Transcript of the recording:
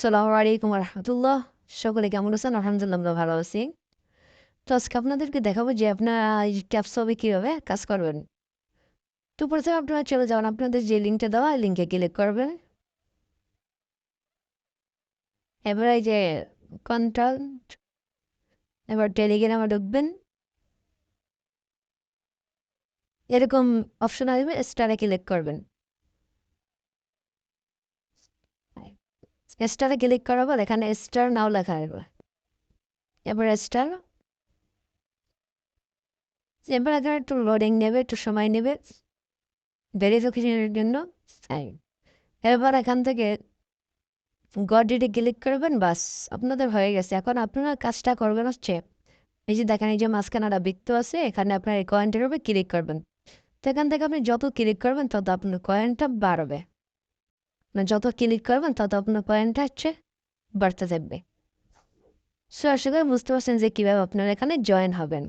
সালামু আলাইকুম রহমতুল্লাহ সকলে কেমন আছেন? আলহামদুলিল্লাহ, আমরা ভালো আছি। তো আজকে আপনাদেরকে দেখাবো যে আপনারা এই ক্যাপস হবে কীভাবে কাজ করবেন। তো প্রথমে আপনারা চলে যাবেন আপনাদের যে লিঙ্কটা দেওয়া লিঙ্কে ক্লিক করবেন। এবার এই যে কন্ট্যাক্ট এবার টেলিগ্রামে ঢুকবেন। এরকম অপশন আসবে স্টারে ক্লিক করবেন। স্টারে ক্লিক করাবো এখানে স্টার নাও লেখা আসবে এবার স্টার এবার এখানে একটু লোডিং নেবে, একটু সময় নেবে ভেরিফিকেশনের জন্য এবার এখান থেকে গডিতে ক্লিক করবেন, বাস, আপনাদের হয়ে গেছে। এখন আপনারা কাজটা করবেন হচ্ছে, এই যে দেখেন, এই যে মাঝখানাটা বৃত্ত আছে, এখানে আপনার এই কয়েনটার উপরে ক্লিক করবেন। তো এখান থেকে আপনি যত ক্লিক করবেন, তত আপনার কয়েনটা বাড়বে। মানে যত ক্লিক করবেন তত আপনার কয়েনটা হচ্ছে বাড়তে থাকবে সো আশা করি বুঝতে পারছেন যে কীভাবে আপনারা এখানে জয়েন হবেন